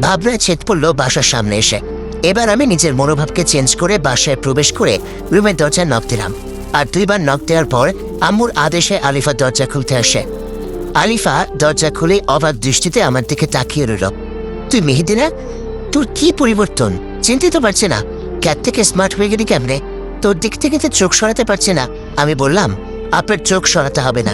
ভাবনায় ছেদ পড়ল বাসার সামনে এসে। এবার আমি নিজের মনোভাবকে চেঞ্জ করে বাসায় প্রবেশ করে রুমের দরজায় নখ দিলাম। আর দুইবার নখ দেওয়ার পর আম্মুর আদেশে আলিফা দরজা খুলতে আসে। আলিফা দরজা খুলে অবাক দৃষ্টিতে আমার দিকে তাকিয়ে রইল। তুই মেহেদি না? তোর কি পরিবর্তন? চিনতে তো পারছি না। ক্যাট থেকে স্মার্ট হয়ে গেলি কেমনে? তোর দিক থেকে তো চোখ সরাতে পারছে না। আমি বললাম, আপনার চোখ সরাতে হবে না।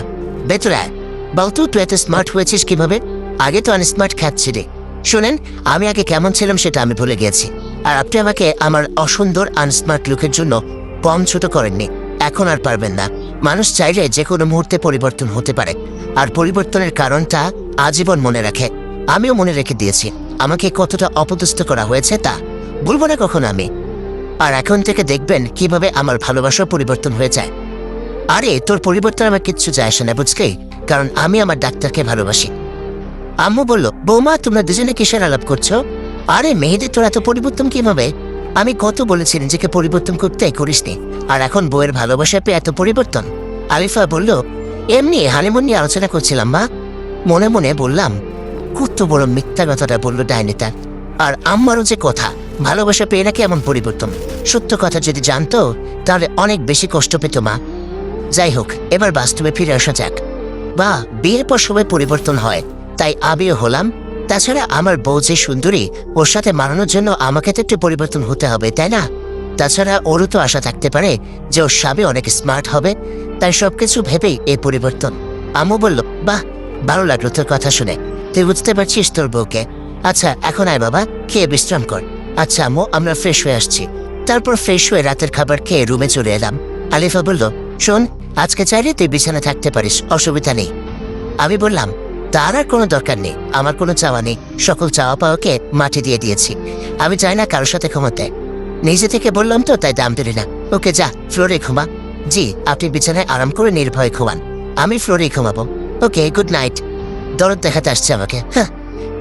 আয়। বলতো তুই এত স্মার্ট হয়েছিস কীভাবে? আগে তো আনস্মার্ট খ্যাচ্ছিলি শোনেন, আমি আগে কেমন ছিলাম সেটা আমি ভুলে গেছি আর আপনি আমাকে আমার অসুন্দর আনস্মার্ট লুকের জন্য কম ছোট করেননি। এখন আর পারবেন না। মানুষ চাইলে যে কোনো মুহূর্তে পরিবর্তন হতে পারে। আর পরিবর্তনের কারণটা আজীবন মনে রাখে। আমিও মনে রেখে দিয়েছি, আমাকে কতটা অপদস্থ করা হয়েছে তা। বলব না কখন আমি। আর এখন থেকে দেখবেন কীভাবে আমার ভালোবাসা পরিবর্তন হয়ে যায়। আরে, তোর পরিবর্তন আমার কিচ্ছু যায় আসে না, বুঝলি? কারণ আমি আমার ডাক্তারকে ভালোবাসি। আম্মু বলল, বৌমা, তোমরা দুজনে কিসের আলাপ করছ? আরে, মেহেদি, তোর এত পরিবর্তন কীভাবে? আমি কত বলেছি নিজেকে পরিবর্তন করতে করিসনি, আর এখন বউয়ের ভালোবাসা পেয়ে এত পরিবর্তন? আলিফা বলল, এমনি হানিমুন নিয়ে আলোচনা করছিলাম, মা। মনে মনে বললাম, কত বড় মিথ্যা কথাটা বলল ডাইনিটা আর আম্মারও যে কথা, ভালোবাসা পেয়ে নাকি এমন পরিবর্তন? সত্য কথা যদি জানতো, তাহলে অনেক বেশি কষ্ট পেত, মা। যাই হোক, এবার বাস্তবে ফিরে আসা যাক। বা, বিয়ের পর সবাই পরিবর্তন হয়। তাই আমিও হলাম। তাছাড়া আমার বউ যে সুন্দরী, ওর সাথে মানানোর জন্য আমাকে তো একটু পরিবর্তন হতে হবে, তাই না? তাছাড়া ওরও তো আশা থাকতে পারে যে ওর স্বামী অনেক স্মার্ট হবে, তাই সবকিছু ভেবেই এই পরিবর্তন। আমু বলল, বাহ, ভালো লাগল তোর কথা শুনে। তুই বুঝতে পারছিস তোর বউকে। আচ্ছা এখন আয় বাবা, খেয়ে বিশ্রাম কর। আচ্ছা আম্মু, আমরা ফ্রেশ হয়ে আসছি। তারপর ফ্রেশ হয়ে রাতের খাবার খেয়ে রুমে চলে এলাম। আলিফা বলল, শোন, আজকে চাইলে তুই বিছানা থাকতে পারিস, অসুবিধা নেই। আমি বললাম তার আর কোনো দরকার নেই। আমার কোনো চাওয়া নেই। সকল চাওয়া পাওয়াকে মাটি দিয়ে দিয়েছি। আমি চাই না কারোর সাথে ঘুমাতে। নিজে থেকে বললাম তো, তাই দাম দিলি না। ওকে যা, ফ্লোরে ঘুমা। জি, আপনি বিছানায় আরাম করে নির্ভয়ে ঘুমান। আমি ফ্লোরেই ঘুমাবো। Okay, good night. দরদ দেখাতে আসছে আমাকে। হ্যাঁ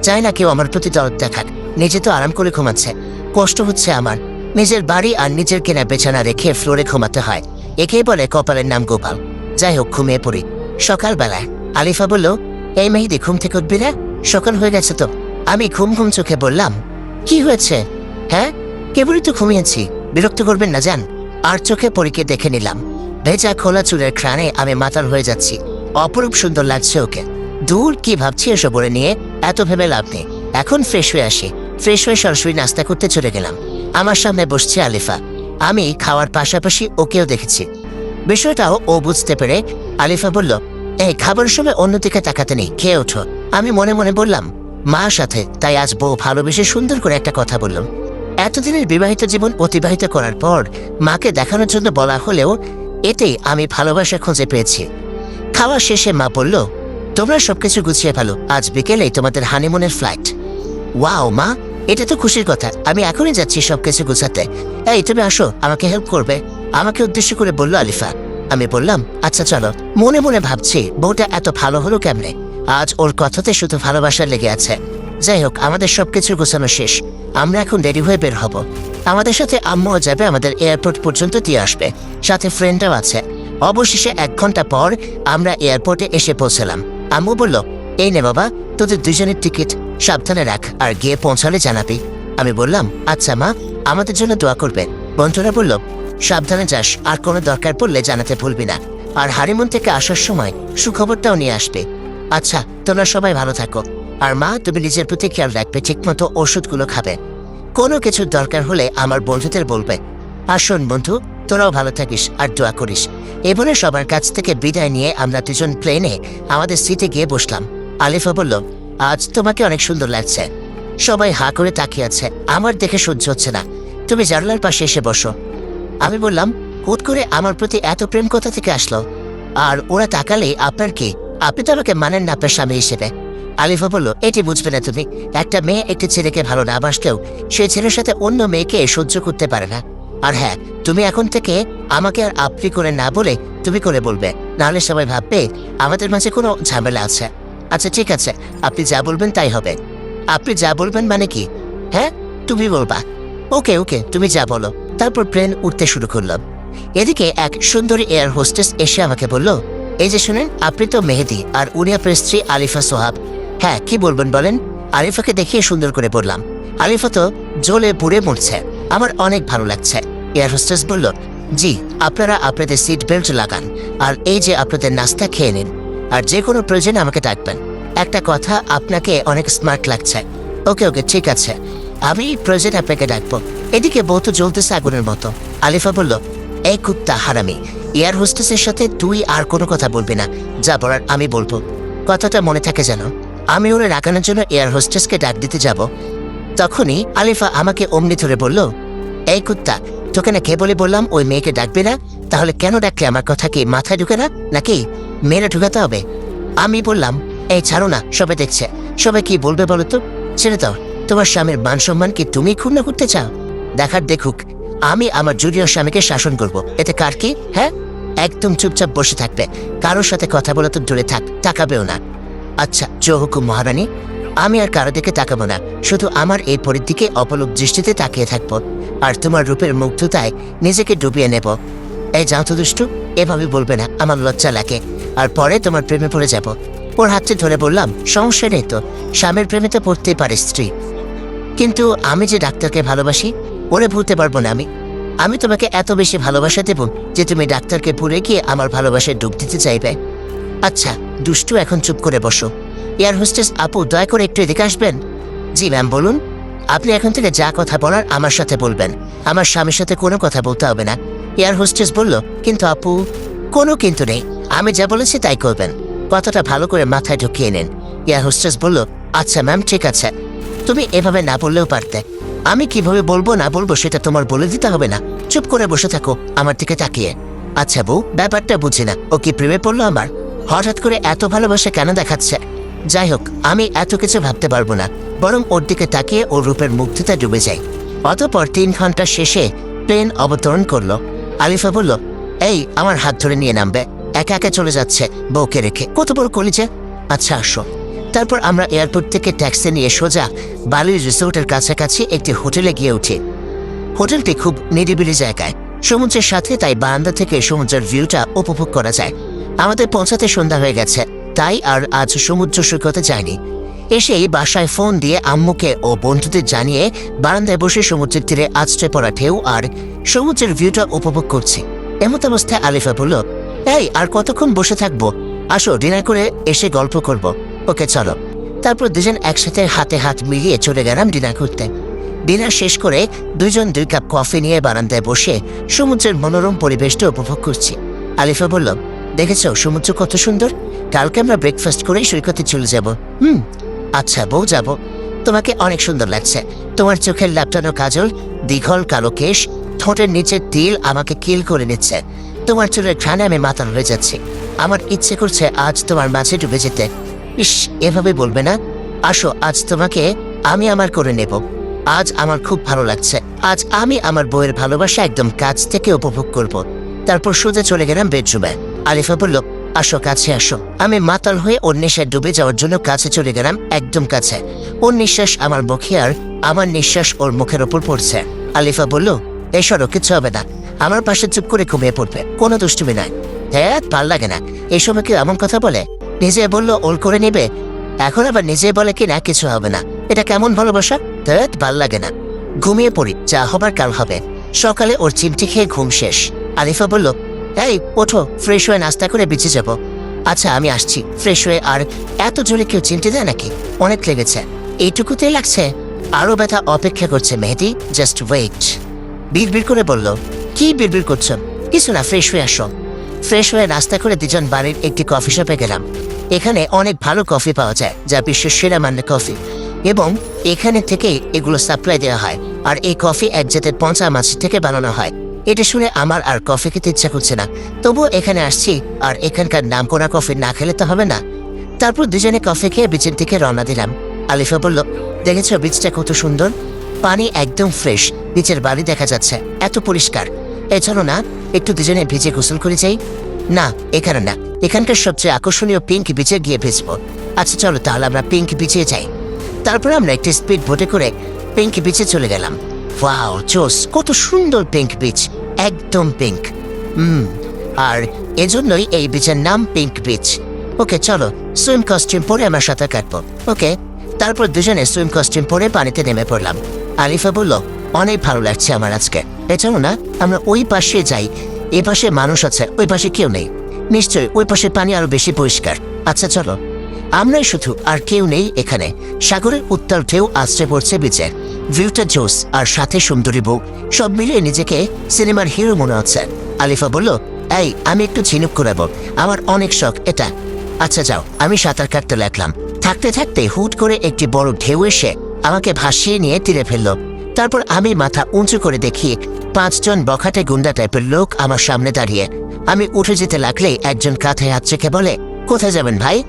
চাই না কেউ আমার প্রতি দরদ দেখাক। নিজে তো আরাম করে ঘুমাচ্ছে। কষ্ট হচ্ছে আমার। নিজের বাড়ি আর নিজের কেনা বেছানা রেখে ফ্লোরে ঘুমাতে হয়। একেই বলে কপালের নাম গোপাল। যাই হোক, ঘুমিয়ে পড়ি। সকালবেলায় আলিফা বলল এই মেহেদি ঘুম থেকে উঠবি না সকাল হয়ে গেছে তো। আমি ঘুম ঘুম চোখে বললাম, কি হয়েছে? হ্যাঁ কেবলই তো ঘুমিয়েছি। বিরক্ত করবেন না, যান। আর চোখে পরীকে দেখে নিলাম। ভেজা খোলা চুলের ক্রানে আমি মাতাল হয়ে যাচ্ছি। অপরূপ সুন্দর লাগছে ওকে। দূর কি ভাবছি এসব বলে নিয়ে? এত ভেবে লাভ নেই। এখন ফ্রেশ হয়ে আসি। ফ্রেশ হয়ে সরাসরি নাস্তা করতে চলে গেলাম। আমার সামনে বসছে আলিফা। আমি খাওয়ার পাশাপাশি ওকেও দেখেছি। বিষয়টাও ও বুঝতে পেরে আলিফা বলল এই খাবারের সময় অন্যদিকে তাকাতে নেই, খেয়ে ওঠো। আমি মনে মনে বললাম মা সাথে, তাই আজ বউ ভালোবেসে সুন্দর করে একটা কথা বললাম এতদিনের বিবাহিত জীবন অতিবাহিত করার পর মাকে দেখানোর জন্য বলা হলেও এতেই আমি ভালোবাসা খুঁজে পেয়েছি। খাওয়া শেষে মা বলল, তোমরা সবকিছু গুছিয়ে ফেলো, আজ বিকেলেই তোমাদের হানিমুনের ফ্লাইট ওয়াও, মা, এটা তো খুশির কথা, আমি এখনই যাচ্ছি সবকিছু গুছাতে। এই, তুমি আসো, আমাকে হেল্প করবে। আমাকে উদ্দেশ্য করে বলল আলিফা আমি বললাম আচ্ছা চলো। মনে মনে ভাবছি, বউটা এত ভালো হলো কেমনে? আজ ওর কথাতে শুধু ভালোবাসা লেগে আছে। যাই হোক, আমাদের সবকিছু গোছানো শেষ। আমরা এখন দেরি হয়ে বের হব। আমাদের সাথে আম্মুও যাবে আমাদের এয়ারপোর্ট পর্যন্ত দিয়ে আসবে। সাথে ফ্রেন্ডরাও আছে। অবশেষে এক ঘণ্টা পর আমরা এয়ারপোর্টে এসে পৌঁছলাম। আম্মু বলল, এই নে বাবা, তোদের দুজনের টিকিট। সাবধানে রাখ, আর গিয়ে পৌঁছালে জানাবি। আমি বললাম আচ্ছা মা, আমাদের জন্য দোয়া করবেন বন্ধুরা বলল, সাবধানে যাস, আর কোনো দরকার পড়লে জানাতে ভুলবি না। আর হারিমুন থেকে আসার সময় সুখবরটাও নিয়ে আসবে। আচ্ছা তোমরা সবাই ভালো থাকো। আর মা, তুমি নিজের প্রতি খেয়াল রাখবে, ঠিকমতো ওষুধগুলো খাবে। কোনো কিছুর দরকার হলে আমার বন্ধুদের বলবে, আর শোন বন্ধু, তোরাও ভালো থাকিস আর দোয়া করিস। এবারে সবার কাছ থেকে বিদায় নিয়ে আমরা দুজন প্লেনে আমাদের সিটে গিয়ে বসলাম। আলিফা বলল, আজ তোমাকে অনেক সুন্দর লাগছে। সবাই হা করে তাকিয়ে আছে। আমার দেখে সহ্য হচ্ছে না। তুমি জানলার পাশে এসে বসো। আমি বললাম, হুট করে আমার প্রতি এত প্রেম কোথা থেকে আসলো? আর ওরা তাকালে আপনার কি? আপনি তো আমাকে মানেন না আপনার স্বামী হিসেবে। আলিফা বলল, এটি বুঝবে না তুমি। একটা মেয়ে একটি ছেলেকে ভালো না বাসলেও সেই ছেলের সাথে অন্য মেয়েকে সহ্য করতে পারে না। আর হ্যাঁ তুমি এখন থেকে আমাকে আর আপনি করে না বলে তুমি করে বলবে। নাহলে সবাই ভাববে আমাদের মাঝে কোনো ঝামেলা আছে। আচ্ছা ঠিক আছে। আপনি যা বলবেন তাই হবে। আপনি যা বলবেন মানে কি? হ্যাঁ তুমি বলবা। ওকে ওকে, তুমি যা বলো। তারপর প্লেন উঠতে শুরু করলাম এদিকে এক সুন্দরী এয়ার হোস্টেস এসে আমাকে বলল, এই যে শুনেন, আপনি তো মেহেদি, আর উনি আপনার স্ত্রী আলিফা সোহাব। হ্যাঁ কি বলবেন বলেন? আলিফাকে দেখিয়ে সুন্দর করে বললাম, আলিফা তো জ্বলে পুড়ে মরছে। আমার অনেক ভালো লাগছে। এয়ার হোস্টেস বলল, জি, আপনারা আপনাদের সিট বেল্ট লাগান, আর এই যে আপনাদের নাস্তা খেয়ে নিন, আর যে কোনো প্রয়োজনে আমাকে ডাকবেন। একটা কথা আপনাকে অনেক স্মার্ট লাগছে। ওকে ওকে, ঠিক আছে। আমি প্রয়োজনে আপনাকে ডাকবো। এদিকে বউ তো জ্বলতেছে আগুনের মতো। আলিফা বলল, এই কুত্তা হারামি, এয়ার হোস্টেসের সাথে তুই আর কোনো কথা বলবি না। যা বলার আমি বলব। কথাটা মনে থাকে যেন। আমি ওরে রাগানোর জন্য এয়ার হোস্টেসকে ডাক দিতে যাব। তখনই আলিফা আমাকে অমনি ধরে বলল, এই কুত্তা, তোকে না কে বলে বললাম ওই মেয়েকে ডাকবে না? তাহলে কেন ডাকলে? আমার কথা কি মাথায় ঢুকে না? নাকি মেয়েরা ঢুকাতে হবে? আমি বললাম, এই ছাড়ো না, সবাই দেখছে। সবাই কি বলবে বলো তো? ছেড়ে দাও। তোমার স্বামীর মান সম্মান কি তুমি ক্ষুণ্ণ করতে চাও? দেখার দেখুক, আমি আমার জুনিয়র স্বামীকে শাসন করব। এতে কার কি? হ্যাঁ? একদম চুপচাপ বসে থাকবে। কারোর সাথে কথা বলে তো দূরে থাক, তাকাবেও না। আচ্ছা জো মহারানী, আমি আর কারও দিকে তাকাবো না। শুধু আমার এই পরের দিকে অপলক দৃষ্টিতে তাকিয়ে থাকব। আর তোমার রূপের মুগ্ধতায় নিজেকে ডুবিয়ে নেব। এই যাও তো দুষ্টু, এভাবে বলবে না, আমার লজ্জা লাগে। আর পরে তোমার প্রেমে পড়ে যাব। ওর হাতটি ধরে বললাম, সমস্যা নেই তো। স্বামীর প্রেমে তো পড়তেই পারে স্ত্রী। কিন্তু আমি যে ডাক্তারকে ভালোবাসি, ওরে ভুলতে পারব না আমি। আমি তোমাকে এত বেশি ভালোবাসা দেব যে তুমি ডাক্তারকে ভুলে গিয়ে আমার ভালোবাসায় ডুব দিতে চাইবে। আচ্ছা দুষ্টু, এখন চুপ করে বসো। এয়ার হোস্টেস, আপু, দয়া করে একটু এদিকে আসবেন? জি, ম্যাম, বলুন। আপনি এখন থেকে যা কথা বলার আমার সাথে বলবেন। আমার স্বামীর সাথে কোনো কথা বলতে হবে না। এয়ার হোস্টেস বলল, কিন্তু আপু, কোনো কিন্তু নেই। আমি যা বলেছি তাই করবেন। কথাটা ভালো করে মাথায় ঢুকিয়ে নেন। এয়ার হোস্টেস বলল আচ্ছা ম্যাম, ঠিক আছে। তুমি এভাবে না বললেও পারতে। আমি কীভাবে বলব না বলব সেটা তোমার বলে দিতে হবে না। চুপ করে বসে থাকো, আমার দিকে তাকিয়ে। আচ্ছা বউ, ব্যাপারটা বুঝি না। ও কি প্রেমে পড়ল আমার? হঠাৎ করে এত ভালোবাসা কেন দেখাচ্ছে? যাই হোক, আমি এত কিছু ভাবতে পারব না। বরং ওর দিকে তাকিয়ে ওর রূপের মুগ্ধতা ডুবে যায়। অতপর তিন ঘণ্টা শেষে প্লেন অবতরণ করল। আলিফা বলল, এই, আমার হাত ধরে নিয়ে নামবে। একা একা চলে যাচ্ছে বউকে রেখে। কত বড় কলিছে আচ্ছা আসো। তারপর আমরা এয়ারপোর্ট থেকে ট্যাক্সি নিয়ে সোজা বালির রিসোর্টের কাছাকাছি একটি হোটেলে গিয়ে উঠি। হোটেলটি খুব নিরিবিলি জায়গায়। সমুদ্রের সাথে তাই বারান্দা থেকে সমুদ্রের ভিউটা উপভোগ করা যায়। আমাদের পৌঁছাতে সন্ধ্যা হয়ে গেছে। তাই আর আজ সমুদ্র সৈকতে যায়নি এসেই বাসায় ফোন দিয়ে আম্মুকে ও বন্ধুদের জানিয়ে বারান্দায় বসে সমুদ্রের তীরে আছড়ে পড়া ঢেউ আর সমুদ্রের ভিউটা উপভোগ করছি। এমত অবস্থায় আলিফা বলল, এই, আর কতক্ষণ বসে থাকব? আসো, ডিনার করে এসে গল্প করব। ওকে, চলো। তারপর দুজন একসাথে হাতে হাত মিলিয়ে চলে গেলাম ডিনার করতে। ডিনার শেষ করে দুইজন দুই কাপ কফি নিয়ে বারান্দায় বসে সমুদ্রের মনোরম পরিবেশটা উপভোগ করছি। আলিফা বলল, দেখেছ, সমুদ্র কত সুন্দর? কালকে আমরা ব্রেকফাস্ট করেই সৈকতে চলে যাব। হুম আচ্ছা বউ যাব। তোমাকে অনেক সুন্দর লাগছে। তোমার চোখের লাপটানো কাজল, দীঘল কালো কেশ, ঠোঁটের নিচের তিল আমাকে কিল করে নিচ্ছে। তোমার চুলের ঘ্রাণে আমি মাতাল হয়ে যাচ্ছি। আমার ইচ্ছে করছে আজ তোমার মাঝে ডুবে যেতে। ইস, এভাবে বলবে না। আসো, আজ তোমাকে আমি আমার করে নেব। আজ আমার খুব ভালো লাগছে। আজ আমি আমার বইয়ের ভালোবাসা একদম কাছ থেকে উপভোগ করব। তারপর সোজা চলে গেলাম বেডরুমে। আলিফা বলল, আসো, কাছে আসো। আমি মাতাল হয়ে ওর নেশায় ডুবে যাওয়ার জন্য কাছে চলে গেলাম একদম কাছে। ওর নিঃশ্বাস আমার মুখে আর আমার নিঃশ্বাস ওর মুখের ওপর পড়ছে। আলিফা বলল এসরও কিছু হবে না। আমার পাশে চুপ করে ঘুমিয়ে পড়বে। কোনো দুষ্টুমি নাই। হ্যাঁ ভালো লাগে না। এই সময় কেউ এমন কথা বলে? নিজে বলল ওল করে নেবে? এখন আবার নিজে বলে কি না কিছু হবে না। এটা কেমন ভালোবাসা? ধ্যাত ভালো লাগে না। ঘুমিয়ে পড়ি, যা হবার কাল হবে। সকালে ওর চিমটি খেয়ে ঘুম শেষ। আলিফা বলল, এই, ওঠো, ফ্রেশ হয়ে নাস্তা করে বেঁচে যাব। আচ্ছা আমি আসছি। ফ্রেশ হয়ে, আর এত জোরে কেউ চিমটি দেয় নাকি? অনেক লেগেছে। এইটুকুতেই লাগছে? আরও ব্যথা অপেক্ষা করছে মেহেদি। Just wait. বিড়বিড় করে বলল, কি বিড়বিড় করছ? কিছু না, ফ্রেশ হয়ে আসো। ফ্রেশ হয়ে নাস্তা করে দুজন বাড়ির একটি কফি শপে গেলাম। এখানে অনেক ভালো কফি পাওয়া যায়, যা বিশ্বের সেরা মানের কফি। এবং এখানে থেকেই এগুলো সাপ্লাই দেওয়া হয়, আর এই কফি এক জাতের পঞ্চা মাছ থেকে বানানো হয়। এটা শুনে আমার আর কফি খেতে ইচ্ছা করছে না। তবুও এখানে আসছি, আর এখানকার নাম করা কফি না খেলে তো হবে না। তারপর দুজনে কফি খেয়ে বিচের দিকে রওনা দিলাম। আলিফা বলল, দেখেছ বীজটা কত সুন্দর? পানি একদম ফ্রেশ নিচের বাড়ি দেখা যাচ্ছে, এত পরিষ্কার। এছাড়াও না একটু দুজনে ভিজে গোসল করে যাই। না, এখানে না। এখানকার সবচেয়ে আকর্ষণীয় পিঙ্ক বিচে গিয়ে ভিজবো। আচ্ছা চলো তাহলে আমরা পিঙ্ক বিচে যাই। তারপর আমরা একটি স্পিড বোটে করে পিঙ্ক বিচে চলে গেলাম। ওয়াও জোস, কত সুন্দর পিঙ্ক বিচ একদম পিঙ্ক হুম, আর এজন্যই এই বিচের নাম পিঙ্ক বিচ ওকে, চলো সুইম কস্টিউম পরে আমরা সাঁতার কাটবো। ওকে, তারপর দুজনে সুইম কস্টিউম পরে পানিতে নেমে পড়লাম। আলিফা বলল অনেক ভালো লাগছে আমার আজকে। এছাড়াও না, আমরা ওই পাশে যাই। এ পাশে মানুষ আছে, ওই পাশে কেউ নেই। নিশ্চয়ই ওই পাশে পানি আরও বেশি পরিষ্কার। আচ্ছা চলো। আমরাই শুধু আর কেউ নেই এখানে। সাগরের উত্তাল ঢেউ আশ্রে পড়ছে বিচে ভিউটা জোস আর সাথে সুন্দরী বউ। সব মিলিয়ে নিজেকে সিনেমার হিরো মনে হচ্ছে। আলিফা বলল, এই, আমি একটু ঝিনুক করাবো আমার অনেক শখ, এটা। আচ্ছা যাও, আমি সাঁতার কাটতে লাগলাম। থাকতে থাকতে হুট করে একটি বড় ঢেউ এসে আমাকে ভাসিয়ে নিয়ে তীরে ফেলল। তারপর আমি মাথা উঁচু করে দেখি পাঁচজন বখাটে গুন্ডা টাইপের লোক আমার সামনে দাঁড়িয়ে। আমি উঠে যেতে লাগলেই একজন কাঁথে হাত চেখে বলে, কোথায় যাবেন ভাই?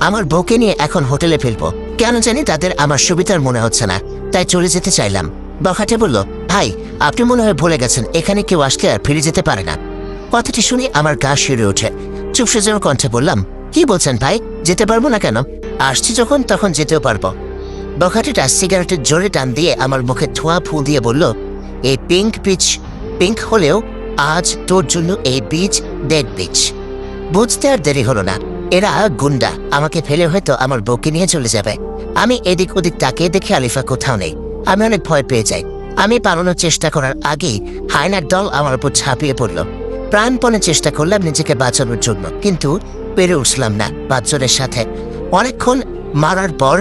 আমার বউকে নিয়ে এখন হোটেলে ফিরবো। কেন জানি তাদের আমার সুবিধার মনে হচ্ছে না, তাই চলে যেতে চাইলাম। বখাটে বলল, ভাই, আপনি মনে হয় ভুলে গেছেন, এখানে কেউ আসলে আর ফিরে যেতে পারে না। কথাটি শুনে আমার গা শিউরে ওঠে। চুপসে যেন কণ্ঠে বললাম, কি বলছেন ভাই? যেতে পারব না কেন? আসছি যখন, তখন যেতেও পারব। বখাটিটা সিগারেটের জোরে টান দিয়ে আমার মুখে ধোঁয়া ফু দিয়ে বলল, এই পিঙ্ক পিচ পিঙ্ক হলেও আজ তোর জন্য এই বীজ ডেড বীজ বুঝতে আর দেরি হলো না। এরা গুন্ডা। আমাকে ফেলে হয়তো আমার বউকে নিয়ে চলে যাবে। আমি এদিক ওদিক তাকিয়ে দেখে আলিফা কোথাও নেই। আমি অনেক ভয় পেয়ে যাই। আমি পালানোর চেষ্টা করার আগেই হায়নার দল আমার উপর ঝাঁপিয়ে পড়ল। প্রাণপণে চেষ্টা করলাম নিজেকে বাঁচানোর জন্য, কিন্তু পেরে উঠলাম না পাঁচজনের সাথে। অনেকক্ষণ মারার পর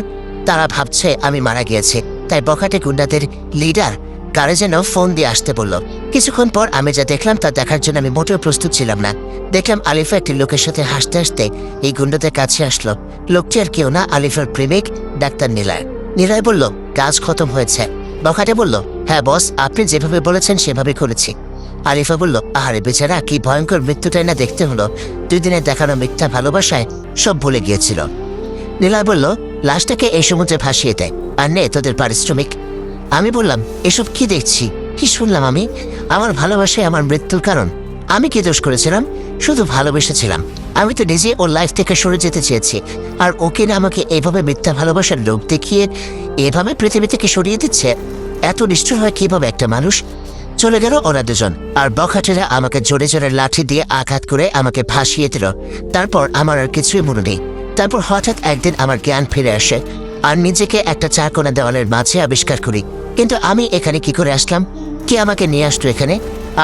তারা ভাবছে আমি মারা গিয়েছি। তাই বখাটে গুন্ডাদের লিডার কারে যেন ফোন দিয়ে আসতে বলল, কিছুক্ষণ পর আমি যা দেখলাম তা দেখার জন্য আমি মোটেও প্রস্তুত ছিলাম না। দেখলাম আলিফা একটি লোকের সাথে হাসতে হাসতে এই গুন্ডাদের কাছে আসলো। লোকটি আর কেউ না, আলিফার প্রেমিক ডাক্তার নীলায়। নীলায় বলল, কাজ খতম হয়েছে। বখাটে বলল হ্যাঁ বস, আপনি যেভাবে বলেছেন সেভাবে করেছি। আলিফা বলল আরে বেচারা, কি ভয়ঙ্কর মৃত্যুটাই না দেখতে হলো। দুই দিনে দেখানো মিথ্যা ভালোবাসায় সব ভুলে গিয়েছিল। নীলা বলল লাশটাকে এই সমুদ্রে ভাসিয়ে দেয়। আর নে, তোদের পারিশ্রমিক। আমি বললাম, এসব কি দেখছি? কি শুনলাম আমি? আমার ভালোবাসায় আমার মৃত্যুর কারণ। আমি কি দোষ করেছিলাম? শুধু ভালোবেসেছিলাম। আমি তো নিজে ওর লাইফ থেকে সরে যেতে চেয়েছি। আর ওকে না আমাকে এভাবে মিথ্যা ভালোবাসার লোভ দেখিয়ে এভাবে পৃথিবী থেকে সরিয়ে দিচ্ছে? এত নিষ্ঠুর হয় কীভাবে একটা মানুষ? চলে গেল ওরা দুজন। আর বখাটেরা আমাকে জোরে জোরে লাঠি দিয়ে আঘাত করে আমাকে ভাসিয়ে দিল। তারপর আমার আর কিছুই মনে নেই। তারপর হঠাৎ একদিন আমার জ্ঞান ফিরে আসে, আর নিজেকে একটা চারকোনা দেওয়ালের মাঝে আবিষ্কার করি। কিন্তু আমি এখানে কি করে আসলাম? কে আমাকে নিয়ে আসতো এখানে?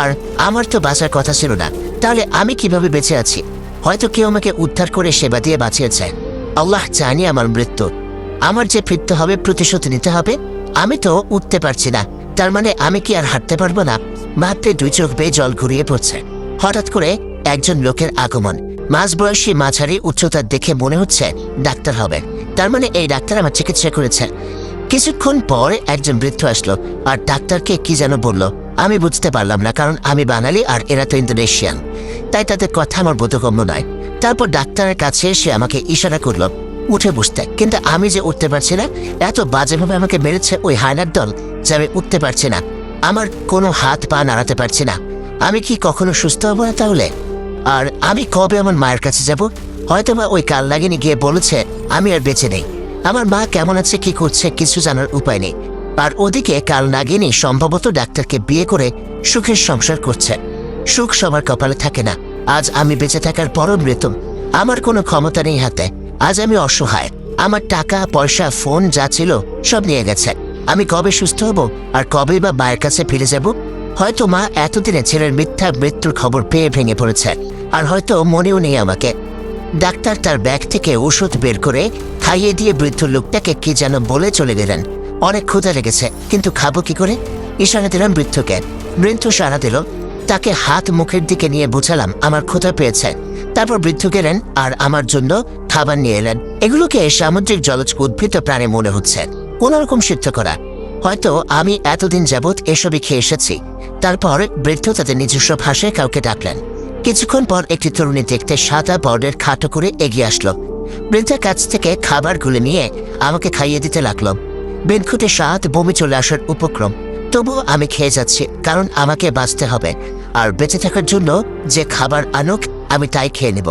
আর আমার তো বাঁচার কথা ছিল না, তাহলে আমি কীভাবে বেঁচে আছি? হয়তো কেউ আমাকে উদ্ধার করে সেবা দিয়ে বাঁচিয়েছে। আল্লাহ জানি আমার মৃত্যু। আমার যে ফিরতে হবে, প্রতিশোধ নিতে হবে, আমি তো উঠতে পারছি না। তার মানে আমি কি আর হাঁটতে পারব না? ভাবতে দুই চোখ বেয়ে জল ঘুরিয়ে পড়ছে। হঠাৎ করে একজন লোকের আগমন। মাঝবয়সী মাঝারি উচ্চতার দেখে মনে হচ্ছে ডাক্তার হবে। তার মানে এই ডাক্তার আমার চিকিৎসা করেছে। কিছুক্ষণ পর একজন বৃদ্ধ আসলো আর ডাক্তারকে কি যেন বলল, আমি বুঝতে পারলাম না, কারণ আমি বাঙালি আর এরা তো ইন্দোনেশিয়ান। তাই তাদের কথা আমার বোধগম্য নয়। তারপর ডাক্তারের কাছে এসে আমাকে ইশারা করল, উঠে বসতে। কিন্তু আমি যে উঠতে পারছি না, এত বাজেভাবে আমাকে মেরেছে ওই হায়নার দল যে আমি উঠতে পারছি না। আমার কোনো হাত পা নাড়াতে পারছি না। আমি কি কখনো সুস্থ হব না তাহলে? আর আমি কবে আমার মায়ের কাছে যাব? হয়তো বা ওই কাল লাগিনি গিয়ে বলেছে, আমি আর বেঁচে নেই। আমার মা কেমন আছে, কি করছে, কিছু জানার উপায় নেই। আর ওদিকে কাল নাগিনী সম্ভবত ডাক্তারকে বিয়ে করে সুখের সংসার করছে। সুখ সবার কপালে থাকে না। আজ আমি বেঁচে থাকার পরও মৃত্যু। আমার কোনো ক্ষমতা নেই হাতে। আজ আমি অসহায়। আমার টাকা, পয়সা, ফোন যা ছিল সব নিয়ে গেছে। আমি কবে সুস্থ হব আর কবে বা মায়ের কাছে ফিরে যাব? হয়তো মা এতদিনে ছেলের মিথ্যা মৃত্যুর খবর পেয়ে ভেঙে পড়েছে। আর হয়তো মনেও নেই আমাকে। ডাক্তার তার ব্যাগ থেকে ওষুধ বের করে খাইয়ে দিয়ে বৃদ্ধ লোকটাকে কি যেন বলে চলে গেলেন। অনেক ক্ষুধা লেগেছে, কিন্তু খাব কি করে? ইশারা দিলাম বৃদ্ধকে। বৃদ্ধ সারা দিল, তাকে হাত মুখের দিকে নিয়ে বুঝালাম আমার ক্ষুধা পেয়েছে। তারপর বৃদ্ধ গেলেন আর আমার জন্য খাবার নিয়ে এলেন। এগুলোকে সামুদ্রিক জলজ উদ্ভিদ প্রাণে মনে হচ্ছে। কোনোরকম সিদ্ধ করা। হয়তো আমি এতদিন যাবৎ এসবই খেয়ে এসেছি। তারপর বৃদ্ধ তাদের নিজস্ব ভাষায় কাউকে ডাকলেন। কিছুক্ষণ পর একটি তরুণী দেখতে সাদা বর্ডের খাটো করে এগিয়ে আসলো। বৃদ্ধার কাছ থেকে খাবারগুলো নিয়ে আমাকে খাইয়ে দিতে লাগল। বেনখুটে স্বাদ বমি চলে আসার উপক্রম। তবুও আমি খেয়ে যাচ্ছি, কারণ আমাকে বাঁচতে হবে। আর বেঁচে থাকার জন্য যে খাবার আনুক, আমি তাই খেয়ে নেব।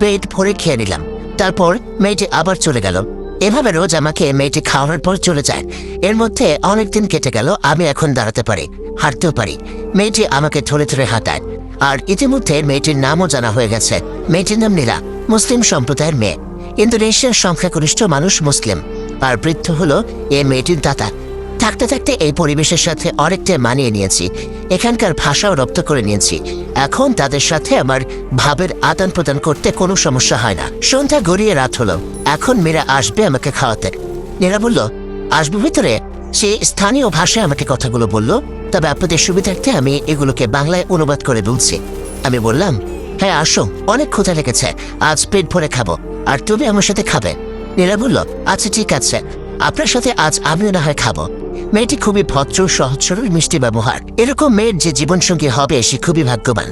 পেট ভরে খেয়ে নিলাম। তারপর মেয়েটি আবার চলে গেল। এভাবে রোজ আমাকে মেয়েটি খাওয়ানোর পর চলে যায়। এর মধ্যে অনেকদিন কেটে গেল, আমি এখন দাঁড়াতে পারি, হাঁটতেও পারি। মেয়েটি আমাকে ধরে ধরে হাঁটায়। আর ইতিমধ্যে মেয়েটির নামও জানা হয়ে গেছে। মেয়েটির নাম নীলা, মুসলিম সম্প্রদায়ের মেয়ে। ইন্দোনেশিয়ার সংখ্যাগরিষ্ঠ মানুষ মুসলিম। আর বৃদ্ধ হলো এ মেয়েটির দাতা। থাকতে থাকতে এই পরিবেশের সাথে অনেকটা মানিয়ে নিয়েছি। এখানকার ভাষাও রপ্ত করে নিয়েছি। এখন তাদের সাথে আমার ভাবের আদান প্রদান করতে কোনো সমস্যা হয় না। সন্ধ্যা গড়িয়ে রাত হলো। এখন মেয়েরা আসবে আমাকে খাওয়াতে। নীরা বলল, আসবে ভিতরে? সে স্থানীয় ভাষায় আমাকে কথাগুলো বলল, তবে আপনাদের সুবিধার্থে আমি এগুলোকে বাংলায় অনুবাদ করে বলছি। আমি বললাম হ্যাঁ আসো, অনেক ক্ষুধা লেগেছে, আজ পেট ভরে খাব, আর তুমি আমার সাথে খাবে। নীরা বলল আচ্ছা ঠিক আছে, আপনার সাথে আজ আমিও না হয় খাব। মেয়েটি খুবই ভদ্র সহজ সরল মিষ্টি ব্যবহার। এরকম মেয়ের যে জীবনসঙ্গী হবে, সে খুবই ভাগ্যবান।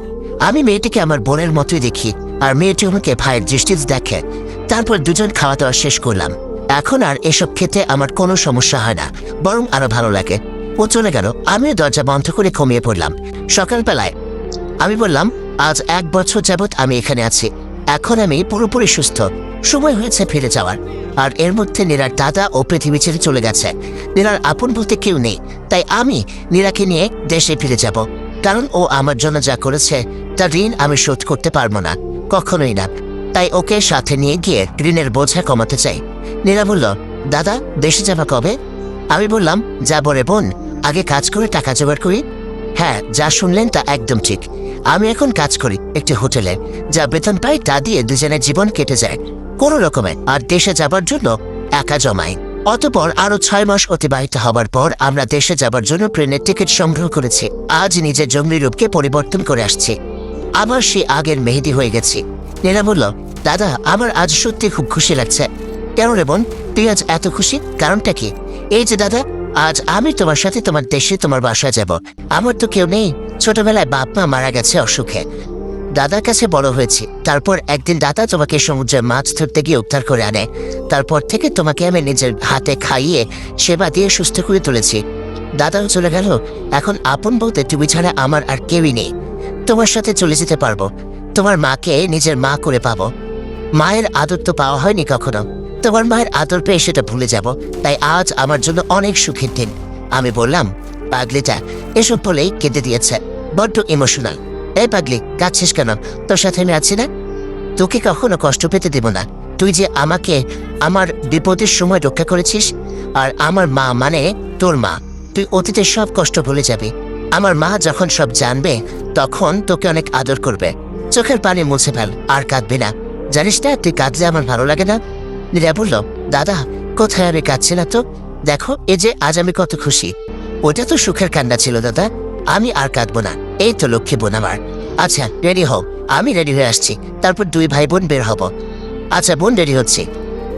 আমি মেয়েটিকে আমার বোনের মতোই দেখি, আর মেয়েটি আমাকে ভাইয়ের দৃষ্টিতে দেখে। তারপর দুজন খাওয়া দাওয়া শেষ করলাম। এখন আর এসব খেতে আমার কোনো সমস্যা হয় না, বরং আরও ভালো লাগে। ও চলে গেল, আমিও দরজা বন্ধ করে ঘুমিয়ে পড়লাম। সকালবেলায় আমি বললাম, আজ এক বছর যাবৎ আমি এখানে আছি। এখন আমি পুরোপুরি সুস্থ। সময় হয়েছে ফিরে যাওয়ার। আর এর মধ্যে নীরার দাদা ও পৃথিবী ছেড়ে চলে গেছে। নীরার আপন বলতে কেউ নেই। তাই আমি নীরাকে নিয়ে দেশে ফিরে যাব। কারণ ও আমার জন্য যা করেছে, তার ঋণ আমি শোধ করতে পারব না। কখনোই না। তাই ওকে সাথে নিয়ে গিয়ে ঋণের বোঝা কমাতে চাই। নীরা বলল, দাদা, দেশে যাবা কবে? আমি বললাম, যাব রে বোন, আগে কাজ করে টাকা জোগাড় করি। হ্যাঁ যা শুনলেন তা একদম ঠিক। আমি এখন কাজ করি একটি হোটেলে, যা বেতন পাই তা দিয়ে দুজনের জীবন কেটে যায়, কোনো রকমে, আর দেশে যাবার জন্য একা জমাই। অতপর আরও ছয় মাস অতিবাহিত হবার পর আমরা দেশে যাবার জন্য ট্রেনের টিকিট সংগ্রহ করেছি। আজ নিজের জঙ্গলি রূপকে পরিবর্তন করে আসছি। আবার সে আগের মেহেদি হয়ে গেছি। নীলা বলল, দাদা, আমার আজ সত্যি খুব খুশি লাগছে। কেন রে বোন? তুই আজ এত খুশি? কারণটা কি? এই যে দাদা, আজ আমি তোমার সাথে তোমার দেশে, তোমার বাসায় যাব। আমার তো কেউ নেই। ছোটবেলায় বাপ মা মারা গেছে অসুখে। দাদার কাছে বড় হয়েছি। তারপর একদিন দাদা তোমাকে সমুদ্রে মাছ ধরতে গিয়ে উদ্ধার করে আনে। তারপর থেকে তোমাকে আমি নিজের হাতে খাইয়ে, সেবা দিয়ে সুস্থ করে তুলেছি। দাদাও চলে গেল। এখন আপন বলতে তুমি ছাড়া আমার আর কেউই নেই। তোমার সাথে চলে যেতে পারব। তোমার মাকে নিজের মা করে পাবো। মায়ের আদর তো পাওয়া হয়নি কখনো। তোমার মায়ের আদর পেয়ে সেটা ভুলে যাব। তাই আজ আমার জন্য অনেক সুখের দিন। আমি বললাম, পাগলিটা, এসব বলেই কেঁদে দিয়েছে। বড্ড ইমোশনাল। এই পাগলি, কাঁদছিস কেন? তোর সাথে আমি আছি না? তোকে কখনো কষ্ট পেতে দেব না। তুই যে আমাকে, আমার বিপদের সময় রক্ষা করেছিস, আর আমার মা মানে তোর মা। তুই অতীতের সব কষ্ট ভুলে যাবি। আমার মা যখন সব জানবে, তখন তোকে অনেক আদর করবে। চোখের পানি মুছে ফেল, আর কাঁদবি না। জানিস না, তুই কাঁদলে আমার ভালো লাগে না? নীরা বলল, দাদা, কোথায় আমি কাঁদছি না তো? দেখো, এই যে আজ আমি কত খুশি। ওটা তো সুখের কান্না ছিল, দাদা। আমি আর কাঁদবো না। এই তো লক্ষ্মী বোন আমার। আচ্ছা রেডি হও। আমি রেডি হয়ে আসছি। তারপর দুই ভাই বোন বের হব। আচ্ছা বোন রেডি হচ্ছে।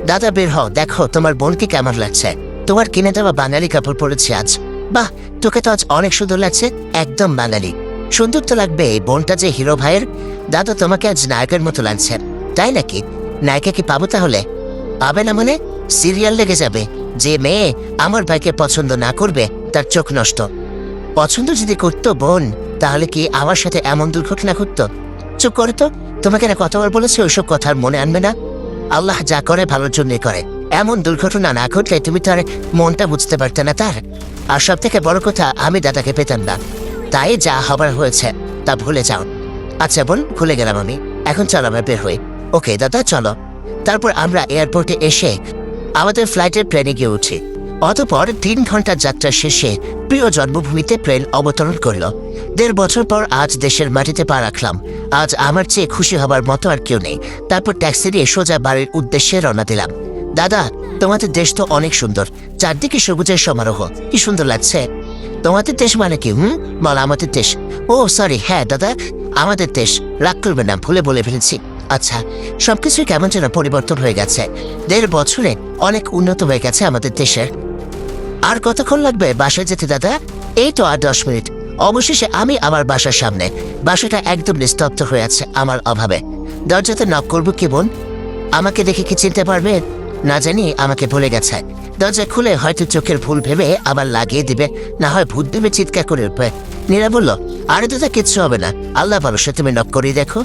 দাদা, বের হও। দেখো, তোমার বোনকে কেমন লাগছে? তোমার কিনে দেওয়া বাঙালি কাপড় পরেছে আজ। বাহ, তোকে তো আজ অনেক সুন্দর লাগছে। একদম বাঙালি। সুন্দর তো লাগবে, এই বোনটা যে হিরো ভাইয়ের। দাদা, তোমাকে আজ নায়কের মতো লাগছে। তাই নাকি? নায়িকা কি পাবো তাহলে? পাবে না মানে? সিরিয়াল লেগে যাবে। যে মেয়ে আমার ভাইকে পছন্দ না করবে, তার চোখ নষ্ট। পছন্দ যদি করতো বোন, তাহলে কি আমার সাথে এমন দুর্ঘটনা ঘটতো? চুপ করে তো। তোমাকে না কতবার বলেছে ওইসব কথার মনে আনবে না? আল্লাহ যা করে, ভালোর জন্যই করে। এমন দুর্ঘটনা না ঘটলে তুমি তার মনটা বুঝতে পারতে না তার। আর সব থেকে বড় কথা, আমি দাদাকে পেতাম না। তাই যা হবার হয়েছে, তা ভুলে যাও। আচ্ছা বোন, ভুলে গেলাম আমি। এখন চলো আমরা বের হই। ওকে, দাদা, চলো। তারপর আমরা এয়ারপোর্টে এসে আমাদের ফ্লাইটের প্লেনে গিয়ে উঠি। অতপর তিন ঘণ্টার যাত্রা শেষে প্রিয় জন্মভূমিতে প্লেন অবতরণ করল। দেড় বছর পর আজ দেশের মাটিতে পা রাখলাম। আজ আমার চেয়ে খুশি হবার মতো আর কেউ নেই। তারপর ট্যাক্সি দিয়ে সোজা বাড়ির উদ্দেশ্যে রওনা দিলাম। দাদা, তোমাদের দেশ তো অনেক সুন্দর। চারদিকে সবুজের সমারোহ। কি সুন্দর লাগছে। তোমাদের দেশ মানে কি, হুম? বল, আমাদের দেশ। ও সরি হ্যাঁ দাদা, আমাদের দেশ। রাগ করবে না, ভুলে বলে ফেলেছি। আচ্ছা সবকিছু কেমন যেন পরিবর্তন হয়ে গেছে। দেড় বছরে অনেক উন্নত হয়ে গেছে আমাদের দেশের। আর কতক্ষণ লাগবে বাসায় যেতে, দাদা? এই তো আর দশ মিনিট। অবশেষে আমি আমার বাসার সামনে। বাসাটা একদম নিস্তব্ধ হয়ে আছে আমার অভাবে। দরজাতে নক করব কি, বোন? আমাকে দেখে কি চিনতে পারবে? না জানি, আমাকে ভুলে গেছে। দরজা খুলে হয়তো চোখের ভুল ভেবে আবার লাগিয়ে দিবে। না হয় ভূত দেবে চিৎকার করে উঠবে। নীরা বলল, আরে দাদা, কিচ্ছু হবে না। আল্লাহ ভরসা, তুমি নক করিয়ে দেখো।